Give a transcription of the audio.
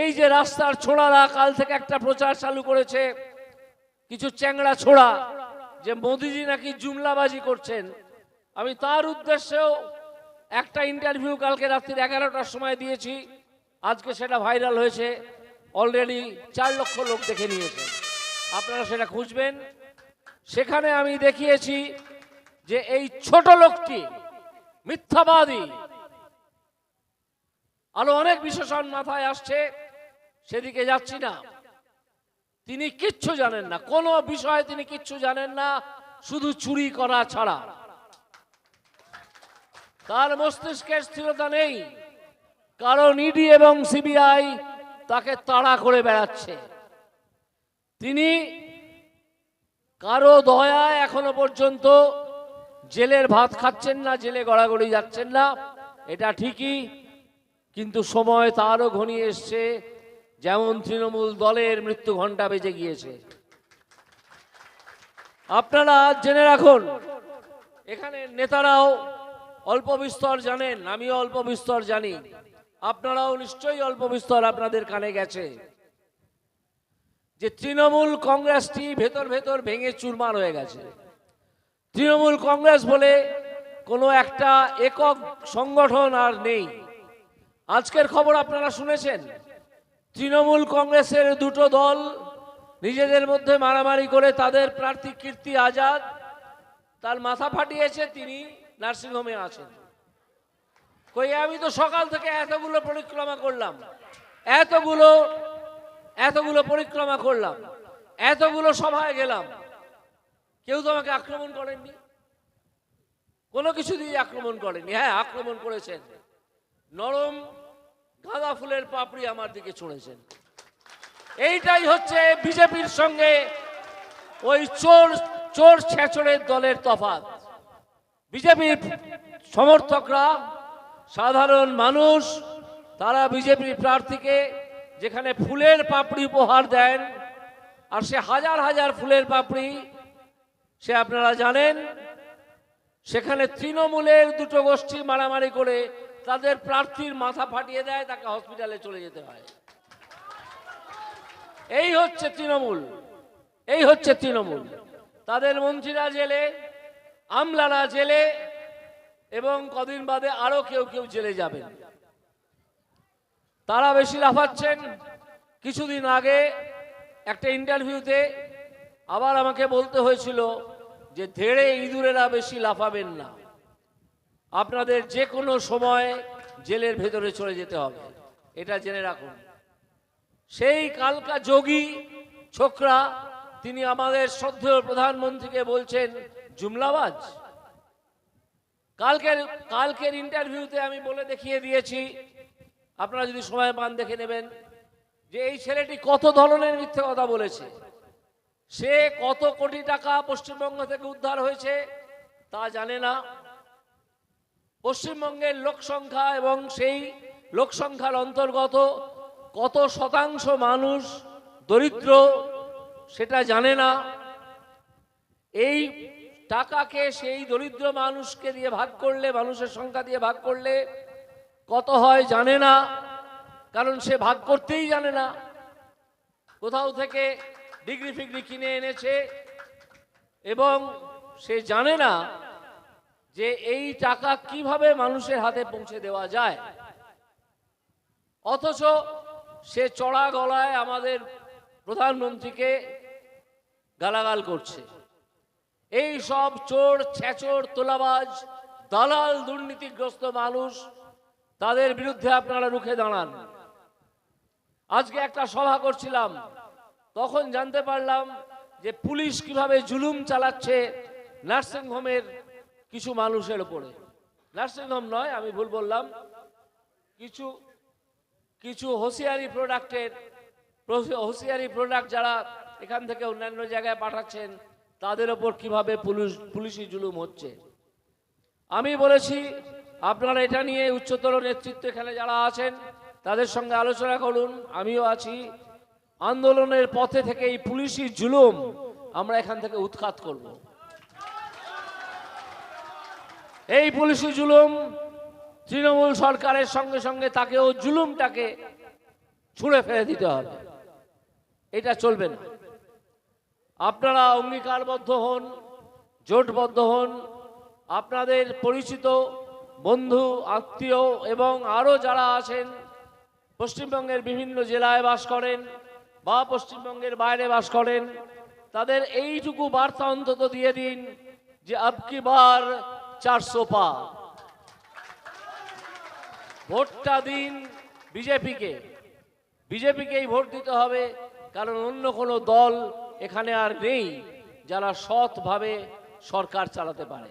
এই যে রাস্তার ছোড়ারা কাল থেকে একটা প্রচার চালু করেছে, কিছু চ্যাংড়া ছোড়া, যে মোদিজি নাকি জুমলাবাজি করছেন। আমি তার উদ্দেশ্যেও একটা ইন্টারভিউ কালকে রাত্রির এগারোটার সময় দিয়েছি, আজকে সেটা ভাইরাল হয়েছে, অলরেডি চার লক্ষ লোক দেখে নিয়েছে। আপনারা সেটা খুঁজবেন। সেখানে আমি দেখিয়েছি যে এই ছোট লোকটি মিথ্যাবাদী। আরও অনেক বিশেষণ মাথায় আসছে। সেদিকে যাচ্ছি না। তিনি কিচ্ছু জানেন না। কোনো বিষয়ে তিনি কিচ্ছু জানেন না। শুধু চুরি করা ছাড়া। তার মস্তিষ্কের স্থিরতা নেই। কারণ ইডি এবং সিবিআই তাকে তাড়া করে বেড়াচ্ছে। তিনি কারও দয়া এখনও পর্যন্ত জেলের ভাত খাচ্ছেন না, জেলে গড়াগড়ি যাচ্ছেন না। এটা ঠিকই, কিন্তু সময় তারও ঘনিয়ে এসছে। যেমন তৃণমূল দলের মৃত্যু ঘণ্টা বেজে গিয়েছে। আপনারা জেনে রাখুন, এখানে নেতারাও অল্প বিস্তর জানেন, আমিও অল্প বিস্তর জানি। আপনারাও নিশ্চয়ই অল্প বিস্তর আপনাদের কানে গেছে। যে তৃণমূল কংগ্রেসটি ভেতর ভেতর ভেঙে চুরমার হয়ে গেছে। তৃণমূল কংগ্রেস বলে কোনো একটা একক সংগঠন আর নেই। আজকের খবর আপনারা শুনেছেন? তৃণমূল কংগ্রেসের দুটো দল নিজেদের মধ্যে মারামারি করে তাদের প্রার্থী কীর্তি আজাদ, তার মাথা ফাটিয়েছে তিনি, নার্সিংহোমে আছেন। কই, আমি তো সকাল থেকে এতগুলো পরিক্রমা করলাম, এতগুলো এতগুলো পরিক্রমা করলাম, এতগুলো সভায় গেলাম। কেউ তো আমাকে আক্রমণ করেননি। কোনো কিছু দিয়ে আক্রমণ করেনি হ্যাঁ আক্রমণ করেছেন। নরম গাঁদা ফুলের পাপড়ি আমার দিকে ছুঁড়েছেন। এইটাই হচ্ছে বিজেপির সঙ্গে ওই চোর চোর ছেঁচড়ের দলের তফাৎ। বিজেপির সমর্থকরা, সাধারণ মানুষ, তারা বিজেপি প্রার্থীকে যেখানে ফুলের পাপড়ি উপহার দেন, আর সে হাজার হাজার ফুলের পাপড়ি, সে আপনারা জানেন, সেখানে তৃণমূলের দুটো গোষ্ঠী মারামারি করে তাদের প্রার্থীর মাথা ফাটিয়ে দেয়, তাকে হসপিটালে চলে যেতে হয়। এই হচ্ছে তৃণমূল। এই হচ্ছে তৃণমূল। তাদের মন্ত্রীরা জেলে, আমলারা জেলে, এবং কদিন বাদে আরও কেউ কেউ জেলে যাবেন। তারা বেশি লাফাচ্ছেন। কিছুদিন আগে একটা ইন্টারভিউতে আবার আমাকে বলতে হয়েছিল যে ধেড়ে ইঁদুরেরা বেশি লাফাবেন না। আপনাদের যে কোনো সময় জেলের ভেতরে চলে যেতে হবে। এটা জেনে রাখুন। সেই কালকা যোগী ছোকরা, তিনি আমাদের শ্রদ্ধেয় প্রধানমন্ত্রীকে বলছেন, জুমলাবাজ, কালকের কালকের ইন্টারভিউতে আমি বলে দেখিয়ে দিয়েছি, আপনারা যদি সময় পান দেখে নেবেন, যে এই ছেলেটি কত ধরনের মিথ্যে কথা বলেছে। সে কত কোটি টাকা পশ্চিমবঙ্গ থেকে উদ্ধার হয়েছে, তা জানে না। পশ্চিমবঙ্গের লোক সংখ্যা এবং সেই লোক সংখ্যার অন্তর্গত কত শতাংশ মানুষ দরিদ্র, সেটা জানে না। এই টাকাকে সেই দরিদ্র মানুষকে দিয়ে ভাগ করলে, মানুষের সংখ্যা দিয়ে ভাগ করলে কত হয় জানে না, কারণ সে ভাগ করতেই জানে না। কোথাও থেকে ডিগ্রি ফিগ্রি কিনে এনেছে এবং সে জানে না যে এই টাকা কীভাবে মানুষের হাতে পৌঁছে দেওয়া যায়? অথচ সে চড়া গলায় আমাদের প্রধানমন্ত্রীকে গালাগাল করছে। এই সব চোর, ছেচোর, তোলাবাজ, দালাল, দুর্নীতিগ্রস্ত মানুষ, তাদের বিরুদ্ধে আপনারা রুখে দাঁড়ান। আজকে একটা সভা করছিলাম, তখন জানতে পারলাম যে পুলিশ কীভাবে জুলুম চালাচ্ছে নার্সিং হোমের কিছু মানুষের উপরে। নার্সিং হোম নয়, আমি ভুল বললাম। কিছু কিছু হোসিয়ারি প্রোডাক্টের হোসিয়ারি প্রোডাক্ট যারা এখান থেকে অন্যান্য জায়গায় পাঠাচ্ছেন, তাদের ওপর কীভাবে পুলিশ, পুলিশি জুলুম হচ্ছে? আমি বলেছি, আপনারা এটা নিয়ে উচ্চতর নেতৃত্ব এখানে যারা আছেন, তাদের সঙ্গে আলোচনা করুন। আমিও আছি। আন্দোলনের পথে থেকে এই পুলিশি জুলুম আমরা এখান থেকে উৎখাত করব। এই পুলিশি জুলুম তৃণমূল সরকারের সঙ্গে সঙ্গে তাকেও জুলুমটাকে ছুঁড়ে ফেলে দিতে হবে। এটা চলবে না। আপনারা অঙ্গীকারবদ্ধ হন, জোটবদ্ধ হন। আপনাদের পরিচিত বন্ধু, আত্মীয় এবং আরও যারা আছেন, পশ্চিমবঙ্গের বিভিন্ন জেলায় বাস করেন বা পশ্চিমবঙ্গের বাইরে বাস করেন, তাদের এইটুকু বার্তা অন্তত দিয়ে দিন যে আবকি বার চারশো পা ভোটটা দিন বিজেপিকে। বিজেপিকেই ভোট দিতে হবে, কারণ অন্য কোনো দল এখানে আর নেই যারা সৎভাবে সরকার চালাতে পারে।